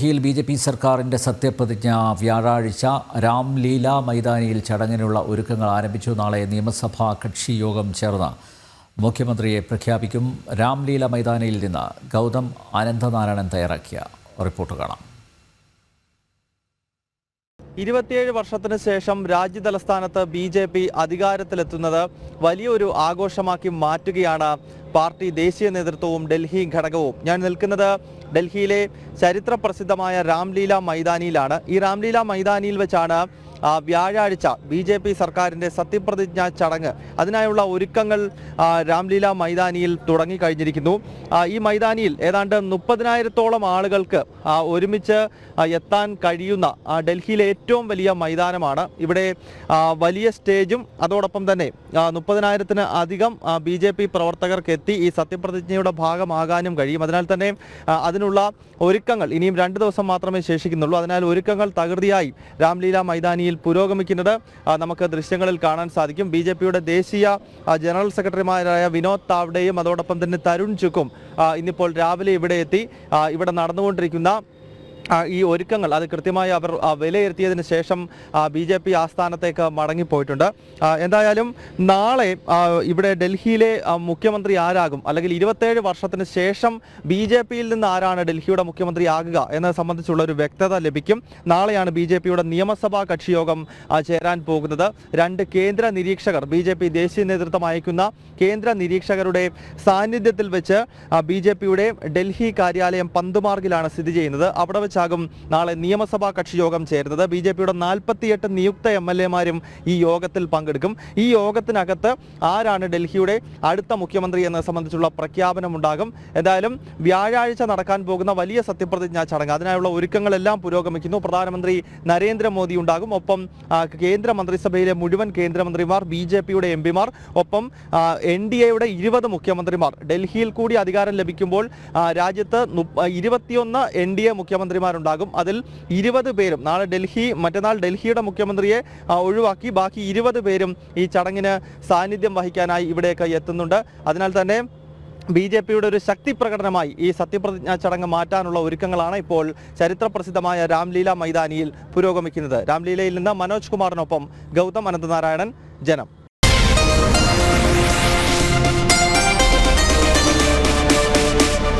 ഡൽഹിയിൽ B J P സർക്കാരിന്റെ സത്യപ്രതിജ്ഞ വ്യാഴാഴ്ച രാംലീല മൈതാനിയിൽ ചടങ്ങിനുള്ള ഒരുക്കങ്ങൾ ആരംഭിച്ചു. നാളെ നിയമസഭാ കക്ഷി യോഗം ചേർന്ന് മുഖ്യമന്ത്രിയെ പ്രഖ്യാപിക്കും. രാംലീല മൈതാനിയിൽ നിന്ന് ഗൗതം അനന്തനാരായണൻ തയ്യാറാക്കിയ റിപ്പോർട്ട് കാണാം. ഇരുപത്തിയേഴ് വർഷത്തിന് ശേഷം രാജ്യതലസ്ഥാനത്ത് ബി ജെ പി അധികാരത്തിലെത്തുന്നത് വലിയൊരു ആഘോഷമാക്കി മാറ്റുകയാണ് പാർട്ടി ദേശീയ നേതൃത്വവും ഡൽഹി ഘടകവും. ഞാൻ നിൽക്കുന്നത് ഡൽഹിയിലെ ചരിത്ര പ്രസിദ്ധമായ രാംലീല മൈതാനിയിലാണ്. ഈ രാംലീല മൈതാനിയിൽ വെച്ചാണ് വ്യാഴാഴ്ച ബി ജെ പി സർക്കാരിന്റെ സത്യപ്രതിജ്ഞാ ചടങ്ങ്. അതിനായുള്ള ഒരുക്കങ്ങൾ രാംലീല മൈതാനിയിൽ തുടങ്ങിക്കഴിഞ്ഞിരിക്കുന്നു. ഈ മൈതാനിയിൽ ഏതാണ്ട് മുപ്പതിനായിരത്തോളം ആളുകൾക്ക് ഒരുമിച്ച് എത്താൻ കഴിയുന്ന ഡൽഹിയിലെ ഏറ്റവും വലിയ മൈതാനമാണ്. ഇവിടെ വലിയ സ്റ്റേജും അതോടൊപ്പം തന്നെ മുപ്പതിനായിരത്തിന് അധികം ബി ജെ പി പ്രവർത്തകർക്ക് എത്തി ഈ സത്യപ്രതിജ്ഞയുടെ ഭാഗമാകാനും കഴിയും. അതിനാൽ തന്നെ അതിനുള്ള ഒരുക്കങ്ങൾ ഇനിയും രണ്ട് ദിവസം മാത്രമേ ശേഷിക്കുന്നുള്ളൂ. അതിനാൽ ഒരുക്കങ്ങൾ തകൃതിയായി രാംലീല മൈതാനിയിൽ പുരോഗമിക്കുന്നത് നമുക്ക് ദൃശ്യങ്ങളിൽ കാണാൻ സാധിക്കും. ബി ജെ പിയുടെ ദേശീയ ജനറൽ സെക്രട്ടറിമാരായ വിനോദ് താവ്ഡെയും അതോടൊപ്പം തന്നെ തരുൺ ചുക്കും ഇന്നിപ്പോൾ രാവിലെ ഇവിടെ എത്തി ഇവിടെ നടന്നുകൊണ്ടിരിക്കുന്ന ഈ ഒരുക്കങ്ങൾ അത് കൃത്യമായി അവർ വിലയിരുത്തിയതിന് ശേഷം ബി ജെ പി ആസ്ഥാനത്തേക്ക് മടങ്ങിപ്പോയിട്ടുണ്ട്. എന്തായാലും നാളെ ഇവിടെ ഡൽഹിയിലെ മുഖ്യമന്ത്രി ആരാകും? അല്ലെങ്കിൽ ഇരുപത്തേഴ് വർഷത്തിന് ശേഷം ബി ജെ പിയിൽ നിന്ന് ആരാണ് ഡൽഹിയുടെ മുഖ്യമന്ത്രി ആകുക? എന്നത് സംബന്ധിച്ചുള്ള ഒരു വ്യക്തത ലഭിക്കും. നാളെയാണ് ബി ജെ പിയുടെ നിയമസഭാ കക്ഷിയോഗം ചേരാൻ പോകുന്നത്. രണ്ട് കേന്ദ്ര നിരീക്ഷകർ ബി ജെ പി ദേശീയ നേതൃത്വം അയക്കുന്ന കേന്ദ്ര നിരീക്ഷകരുടെ സാന്നിധ്യത്തിൽ വെച്ച് ബി ജെ പിയുടെ ഡൽഹി കാര്യാലയം പന്തുമാർഗിലാണ് സ്ഥിതി ചെയ്യുന്നത്. അവിടെ വെച്ചാകും നാളെ നിയമസഭാ കക്ഷി യോഗം ചേരുന്നത് ബി ജെ പിയുടെ നാൽപ്പത്തിയെട്ട് നിയുക്ത എം എൽ എമാരും ഈ യോഗത്തിൽ പങ്കെടുക്കും. ഈ യോഗത്തിനകത്ത് ആരാണ് ഡൽഹിയുടെ അടുത്ത മുഖ്യമന്ത്രി എന്നത് സംബന്ധിച്ചുള്ള പ്രഖ്യാപനം ഉണ്ടാകും എന്തായാലും വ്യാഴാഴ്ച നടക്കാൻ പോകുന്ന വലിയ സത്യപ്രതിജ്ഞാ ചടങ്ങ്. അതിനായുള്ള ഒരുക്കങ്ങളെല്ലാം പുരോഗമിക്കുന്നു. പ്രധാനമന്ത്രി നരേന്ദ്രമോദി ഉണ്ടാകും. ഒപ്പം കേന്ദ്ര മന്ത്രിസഭയിലെ മുഴുവൻ കേന്ദ്രമന്ത്രിമാർ ബി ജെ പിയുടെ എം പിമാർ ഒപ്പം എൻ ഡി എയുടെ ഇരുപത് മുഖ്യമന്ത്രിമാർ. ഡൽഹിയിൽ കൂടി അധികാരം ലഭിക്കുമ്പോൾ രാജ്യത്ത് ഇരുപത്തിയൊന്ന് എൻ ഡി എ മുഖ്യമന്ത്രിമാരുണ്ടാകും അതിൽ ഇരുപത് പേരും നാളെ ഡൽഹി മറ്റന്നാൾ ഡൽഹിയുടെ മുഖ്യമന്ത്രിയെ ഒഴിവാക്കി. ബാക്കി ഇരുപത് പേരും ഈ ചടങ്ങിന് സാന്നിധ്യം വഹിക്കാനായി ഇവിടേക്ക് എത്തുന്നുണ്ട്. അതിനാൽ തന്നെ ബി ജെ പിയുടെ ഒരു ശക്തി പ്രകടനമായി ഈ സത്യപ്രതിജ്ഞാ ചടങ്ങ് മാറ്റാനുള്ള ഒരുക്കങ്ങളാണ് ഇപ്പോൾ ചരിത്രപ്രസിദ്ധമായ രാംലീല മൈതാനിയിൽ പുരോഗമിക്കുന്നത്. രാംലീലയിൽ നിന്ന് മനോജ് കുമാറിനൊപ്പം ഗൗതം അനന്തനാരായണൻ ജനം.